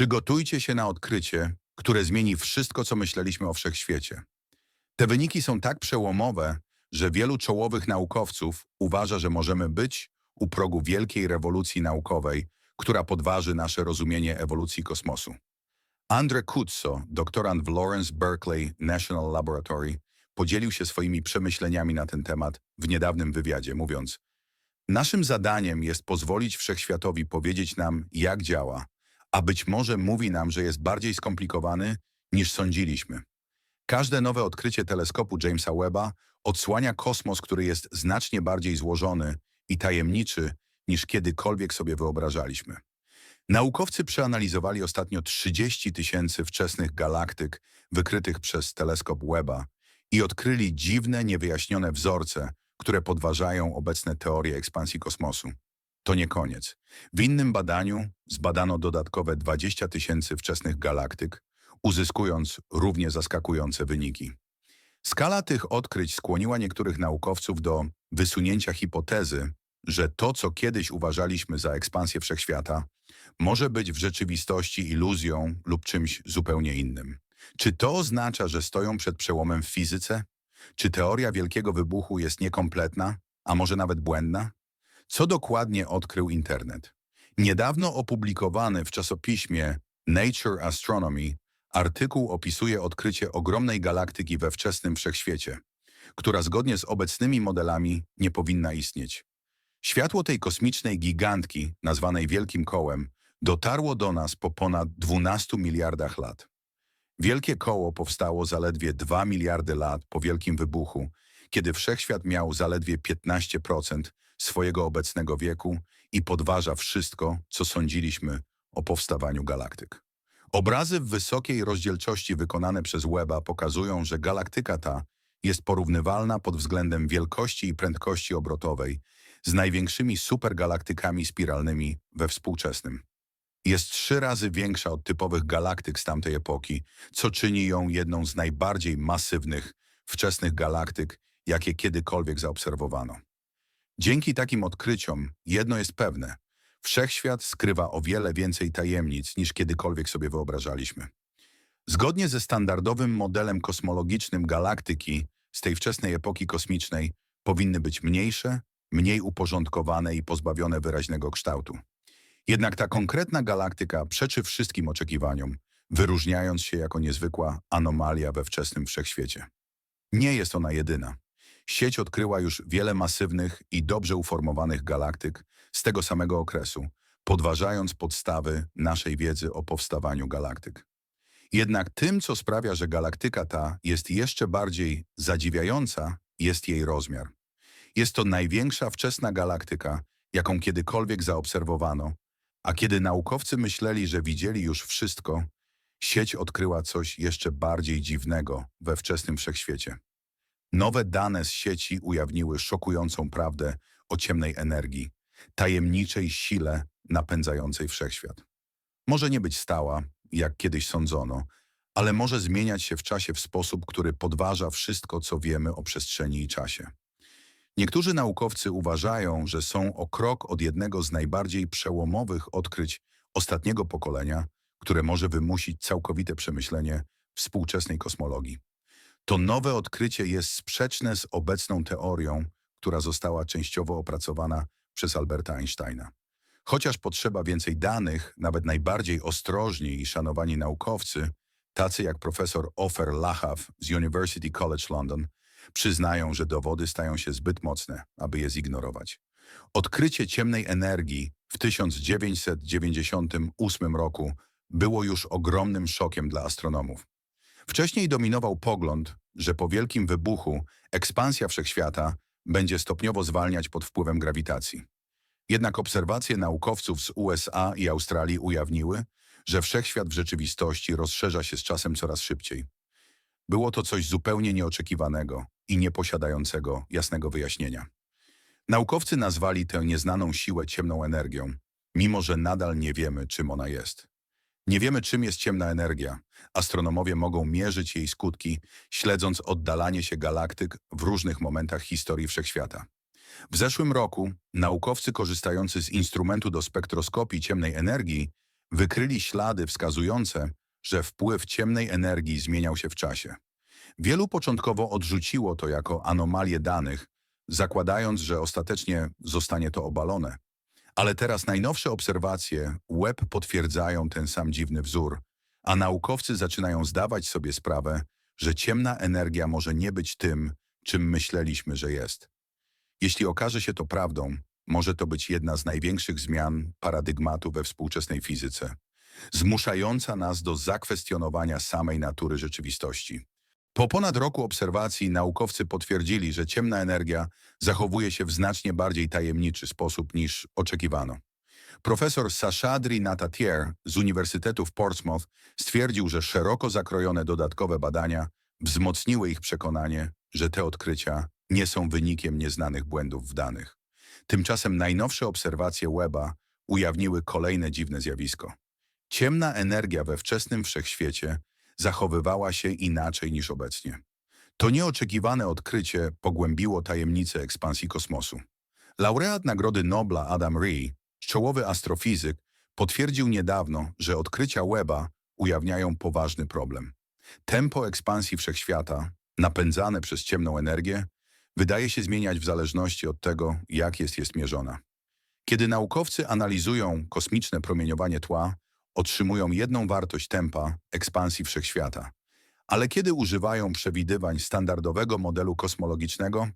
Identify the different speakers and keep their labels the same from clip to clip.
Speaker 1: Przygotujcie się na odkrycie, które zmieni wszystko, co myśleliśmy o wszechświecie. Te wyniki są tak przełomowe, że wielu czołowych naukowców uważa, że możemy być u progu wielkiej rewolucji naukowej, która podważy nasze rozumienie ewolucji kosmosu. Andre Kutso, doktorant w Lawrence Berkeley National Laboratory, podzielił się swoimi przemyśleniami na ten temat w niedawnym wywiadzie, mówiąc Naszym zadaniem jest pozwolić wszechświatowi powiedzieć nam, jak działa, a być może mówi nam, że jest bardziej skomplikowany niż sądziliśmy. Każde nowe odkrycie teleskopu Jamesa Webba odsłania kosmos, który jest znacznie bardziej złożony i tajemniczy niż kiedykolwiek sobie wyobrażaliśmy. Naukowcy przeanalizowali ostatnio 30 tysięcy wczesnych galaktyk wykrytych przez teleskop Webba i odkryli dziwne, niewyjaśnione wzorce, które podważają obecne teorie ekspansji kosmosu. To nie koniec. W innym badaniu zbadano dodatkowe 20 tysięcy wczesnych galaktyk, uzyskując równie zaskakujące wyniki. Skala tych odkryć skłoniła niektórych naukowców do wysunięcia hipotezy, że to, co kiedyś uważaliśmy za ekspansję wszechświata, może być w rzeczywistości iluzją lub czymś zupełnie innym. Czy to oznacza, że stoją przed przełomem w fizyce? Czy teoria wielkiego wybuchu jest niekompletna, a może nawet błędna? Co dokładnie odkrył internet? Niedawno opublikowany w czasopiśmie Nature Astronomy artykuł opisuje odkrycie ogromnej galaktyki we wczesnym wszechświecie, która zgodnie z obecnymi modelami nie powinna istnieć. Światło tej kosmicznej gigantki, nazwanej Wielkim Kołem, dotarło do nas po ponad 12 miliardach lat. Wielkie Koło powstało zaledwie 2 miliardy lat po Wielkim Wybuchu, kiedy Wszechświat miał zaledwie 15% swojego obecnego wieku i podważa wszystko, co sądziliśmy o powstawaniu galaktyk. Obrazy w wysokiej rozdzielczości wykonane przez Webba pokazują, że galaktyka ta jest porównywalna pod względem wielkości i prędkości obrotowej z największymi supergalaktykami spiralnymi we współczesnym. Jest trzy razy większa od typowych galaktyk z tamtej epoki, co czyni ją jedną z najbardziej masywnych, wczesnych galaktyk, jakie kiedykolwiek zaobserwowano. Dzięki takim odkryciom jedno jest pewne. Wszechświat skrywa o wiele więcej tajemnic niż kiedykolwiek sobie wyobrażaliśmy. Zgodnie ze standardowym modelem kosmologicznym galaktyki z tej wczesnej epoki kosmicznej powinny być mniejsze, mniej uporządkowane i pozbawione wyraźnego kształtu. Jednak ta konkretna galaktyka przeczy wszystkim oczekiwaniom, wyróżniając się jako niezwykła anomalia we wczesnym wszechświecie. Nie jest ona jedyna. Sieć odkryła już wiele masywnych i dobrze uformowanych galaktyk z tego samego okresu, podważając podstawy naszej wiedzy o powstawaniu galaktyk. Jednak tym, co sprawia, że galaktyka ta jest jeszcze bardziej zadziwiająca, jest jej rozmiar. Jest to największa wczesna galaktyka, jaką kiedykolwiek zaobserwowano, a kiedy naukowcy myśleli, że widzieli już wszystko, sieć odkryła coś jeszcze bardziej dziwnego we wczesnym wszechświecie. Nowe dane z sieci ujawniły szokującą prawdę o ciemnej energii, tajemniczej sile napędzającej wszechświat. Może nie być stała, jak kiedyś sądzono, ale może zmieniać się w czasie w sposób, który podważa wszystko, co wiemy o przestrzeni i czasie. Niektórzy naukowcy uważają, że są o krok od jednego z najbardziej przełomowych odkryć ostatniego pokolenia, które może wymusić całkowite przemyślenie współczesnej kosmologii. To nowe odkrycie jest sprzeczne z obecną teorią, która została częściowo opracowana przez Alberta Einsteina. Chociaż potrzeba więcej danych, nawet najbardziej ostrożni i szanowani naukowcy, tacy jak profesor Ofer Lachav z University College London, przyznają, że dowody stają się zbyt mocne, aby je zignorować. Odkrycie ciemnej energii w 1998 roku było już ogromnym szokiem dla astronomów. Wcześniej dominował pogląd, że po wielkim wybuchu ekspansja wszechświata będzie stopniowo zwalniać pod wpływem grawitacji. Jednak obserwacje naukowców z USA i Australii ujawniły, że wszechświat w rzeczywistości rozszerza się z czasem coraz szybciej. Było to coś zupełnie nieoczekiwanego i nieposiadającego jasnego wyjaśnienia. Naukowcy nazwali tę nieznaną siłę ciemną energią, mimo że nadal nie wiemy, czym ona jest. Nie wiemy, czym jest ciemna energia. Astronomowie mogą mierzyć jej skutki, śledząc oddalanie się galaktyk w różnych momentach historii wszechświata. W zeszłym roku naukowcy korzystający z instrumentu do spektroskopii ciemnej energii wykryli ślady wskazujące, że wpływ ciemnej energii zmieniał się w czasie. Wielu początkowo odrzuciło to jako anomalię danych, zakładając, że ostatecznie zostanie to obalone. Ale teraz najnowsze obserwacje web potwierdzają ten sam dziwny wzór, a naukowcy zaczynają zdawać sobie sprawę, że ciemna energia może nie być tym, czym myśleliśmy, że jest. Jeśli okaże się to prawdą, może to być jedna z największych zmian paradygmatu we współczesnej fizyce, zmuszająca nas do zakwestionowania samej natury rzeczywistości. Po ponad roku obserwacji naukowcy potwierdzili, że ciemna energia zachowuje się w znacznie bardziej tajemniczy sposób niż oczekiwano. Profesor Sashadri Natatier z Uniwersytetu w Portsmouth stwierdził, że szeroko zakrojone dodatkowe badania wzmocniły ich przekonanie, że te odkrycia nie są wynikiem nieznanych błędów w danych. Tymczasem najnowsze obserwacje Weba ujawniły kolejne dziwne zjawisko. Ciemna energia we wczesnym wszechświecie zachowywała się inaczej niż obecnie. To nieoczekiwane odkrycie pogłębiło tajemnicę ekspansji kosmosu. Laureat Nagrody Nobla Adam Ree, czołowy astrofizyk, potwierdził niedawno, że odkrycia Weba ujawniają poważny problem. Tempo ekspansji wszechświata, napędzane przez ciemną energię, wydaje się zmieniać w zależności od tego, jak jest jest mierzona. Kiedy naukowcy analizują kosmiczne promieniowanie tła, otrzymują jedną wartość tempa ekspansji wszechświata. Ale kiedy używają przewidywań standardowego modelu kosmologicznego,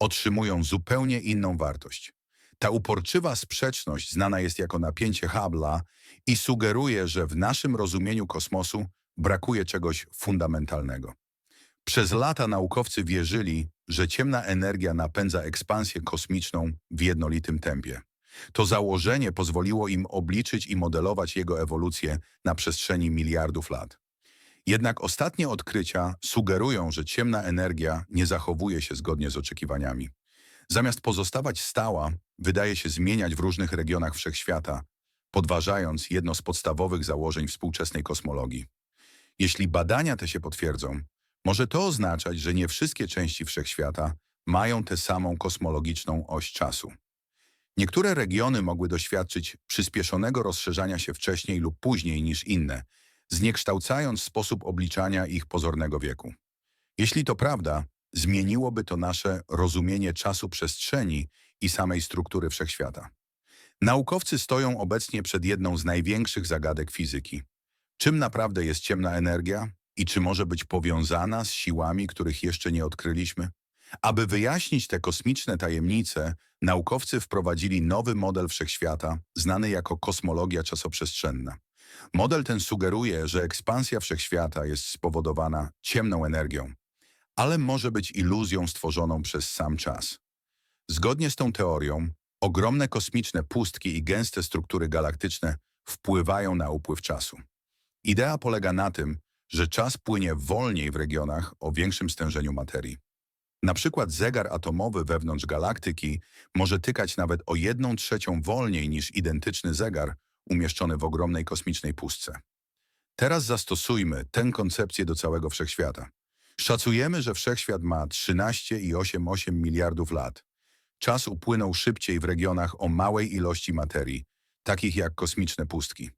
Speaker 1: otrzymują zupełnie inną wartość. Ta uporczywa sprzeczność znana jest jako napięcie Hubble'a i sugeruje, że w naszym rozumieniu kosmosu brakuje czegoś fundamentalnego. Przez lata naukowcy wierzyli, że ciemna energia napędza ekspansję kosmiczną w jednolitym tempie. To założenie pozwoliło im obliczyć i modelować jego ewolucję na przestrzeni miliardów lat. Jednak ostatnie odkrycia sugerują, że ciemna energia nie zachowuje się zgodnie z oczekiwaniami. Zamiast pozostawać stała, wydaje się zmieniać w różnych regionach wszechświata, podważając jedno z podstawowych założeń współczesnej kosmologii. Jeśli badania te się potwierdzą, może to oznaczać, że nie wszystkie części wszechświata mają tę samą kosmologiczną oś czasu. Niektóre regiony mogły doświadczyć przyspieszonego rozszerzania się wcześniej lub później niż inne, zniekształcając sposób obliczania ich pozornego wieku. Jeśli to prawda, zmieniłoby to nasze rozumienie czasu przestrzeni i samej struktury wszechświata. Naukowcy stoją obecnie przed jedną z największych zagadek fizyki. Czym naprawdę jest ciemna energia i czy może być powiązana z siłami, których jeszcze nie odkryliśmy? Aby wyjaśnić te kosmiczne tajemnice, naukowcy wprowadzili nowy model wszechświata, znany jako kosmologia czasoprzestrzenna. Model ten sugeruje, że ekspansja wszechświata jest spowodowana ciemną energią, ale może być iluzją stworzoną przez sam czas. Zgodnie z tą teorią, ogromne kosmiczne pustki i gęste struktury galaktyczne wpływają na upływ czasu. Idea polega na tym, że czas płynie wolniej w regionach o większym stężeniu materii. Na przykład zegar atomowy wewnątrz galaktyki może tykać nawet o jedną trzecią wolniej niż identyczny zegar umieszczony w ogromnej kosmicznej pustce. Teraz zastosujmy tę koncepcję do całego wszechświata. Szacujemy, że wszechświat ma 13,88 miliardów lat. Czas upłynął szybciej w regionach o małej ilości materii, takich jak kosmiczne pustki.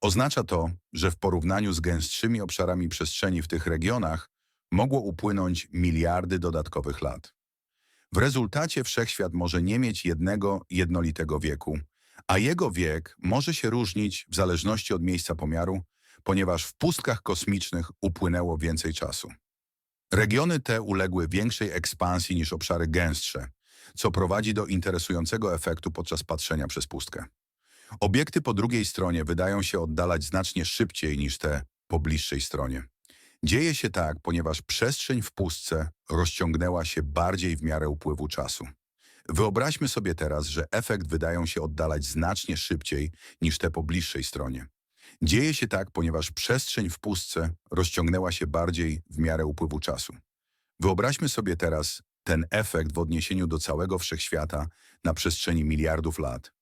Speaker 1: Oznacza to, że w porównaniu z gęstszymi obszarami przestrzeni w tych regionach mogło upłynąć miliardy dodatkowych lat. W rezultacie wszechświat może nie mieć jednego jednolitego wieku, a jego wiek może się różnić w zależności od miejsca pomiaru, ponieważ w pustkach kosmicznych upłynęło więcej czasu. Regiony te uległy większej ekspansji niż obszary gęstsze, co prowadzi do interesującego efektu podczas patrzenia przez pustkę. Obiekty po drugiej stronie wydają się oddalać znacznie szybciej niż te po bliższej stronie. Dzieje się tak, ponieważ przestrzeń w pustce rozciągnęła się bardziej w miarę upływu czasu. Wyobraźmy sobie teraz, że efekt wydają się oddalać znacznie szybciej niż te po bliższej stronie. Dzieje się tak, ponieważ przestrzeń w pustce rozciągnęła się bardziej w miarę upływu czasu. Wyobraźmy sobie teraz ten efekt w odniesieniu do całego wszechświata na przestrzeni miliardów lat.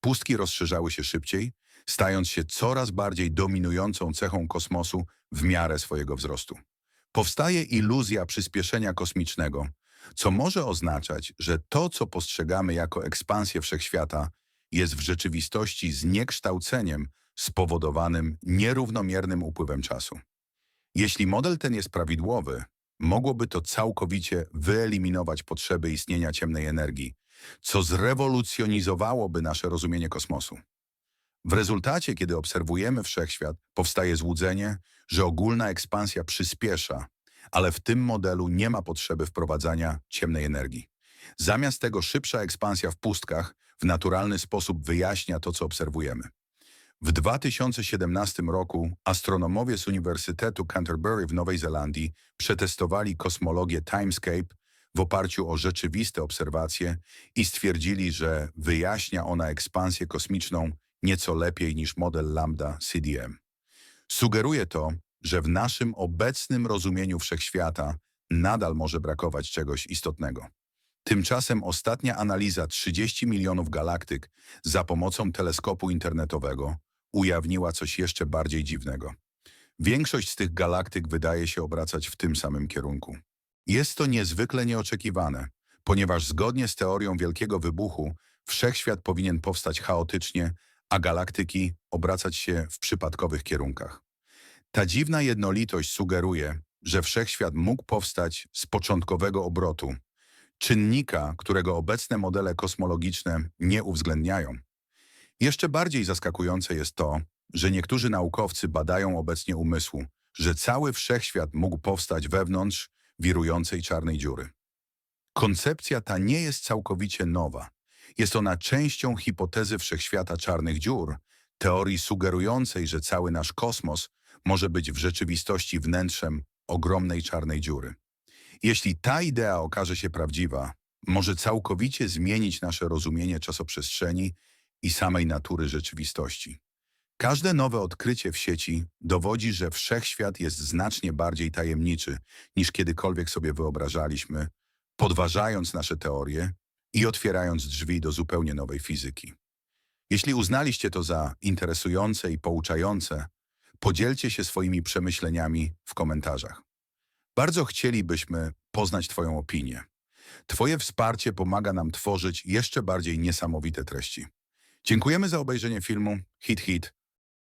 Speaker 1: Pustki rozszerzały się szybciej, stając się coraz bardziej dominującą cechą kosmosu w miarę swojego wzrostu. Powstaje iluzja przyspieszenia kosmicznego, co może oznaczać, że to, co postrzegamy jako ekspansję wszechświata, jest w rzeczywistości zniekształceniem spowodowanym nierównomiernym upływem czasu. Jeśli model ten jest prawidłowy, mogłoby to całkowicie wyeliminować potrzeby istnienia ciemnej energii, co zrewolucjonizowałoby nasze rozumienie kosmosu. W rezultacie, kiedy obserwujemy wszechświat, powstaje złudzenie, że ogólna ekspansja przyspiesza, ale w tym modelu nie ma potrzeby wprowadzania ciemnej energii. Zamiast tego szybsza ekspansja w pustkach w naturalny sposób wyjaśnia to, co obserwujemy. W 2017 roku astronomowie z Uniwersytetu Canterbury w Nowej Zelandii przetestowali kosmologię Timescape w oparciu o rzeczywiste obserwacje i stwierdzili, że wyjaśnia ona ekspansję kosmiczną nieco lepiej niż model lambda CDM. Sugeruje to, że w naszym obecnym rozumieniu wszechświata nadal może brakować czegoś istotnego. Tymczasem ostatnia analiza 30 milionów galaktyk za pomocą teleskopu internetowego ujawniła coś jeszcze bardziej dziwnego. Większość z tych galaktyk wydaje się obracać w tym samym kierunku. Jest to niezwykle nieoczekiwane, ponieważ zgodnie z teorią Wielkiego Wybuchu wszechświat powinien powstać chaotycznie, a galaktyki obracać się w przypadkowych kierunkach. Ta dziwna jednolitość sugeruje, że wszechświat mógł powstać z początkowego obrotu, czynnika, którego obecne modele kosmologiczne nie uwzględniają. Jeszcze bardziej zaskakujące jest to, że niektórzy naukowcy badają obecnie umysłu, że cały wszechświat mógł powstać wewnątrz wirującej czarnej dziury. Koncepcja ta nie jest całkowicie nowa. Jest ona częścią hipotezy wszechświata czarnych dziur, teorii sugerującej, że cały nasz kosmos może być w rzeczywistości wnętrzem ogromnej czarnej dziury. Jeśli ta idea okaże się prawdziwa, może całkowicie zmienić nasze rozumienie czasoprzestrzeni i samej natury rzeczywistości. Każde nowe odkrycie w sieci dowodzi, że wszechświat jest znacznie bardziej tajemniczy niż kiedykolwiek sobie wyobrażaliśmy, podważając nasze teorie i otwierając drzwi do zupełnie nowej fizyki. Jeśli uznaliście to za interesujące i pouczające, podzielcie się swoimi przemyśleniami w komentarzach. Bardzo chcielibyśmy poznać Twoją opinię. Twoje wsparcie pomaga nam tworzyć jeszcze bardziej niesamowite treści. Dziękujemy za obejrzenie filmu Hit Hit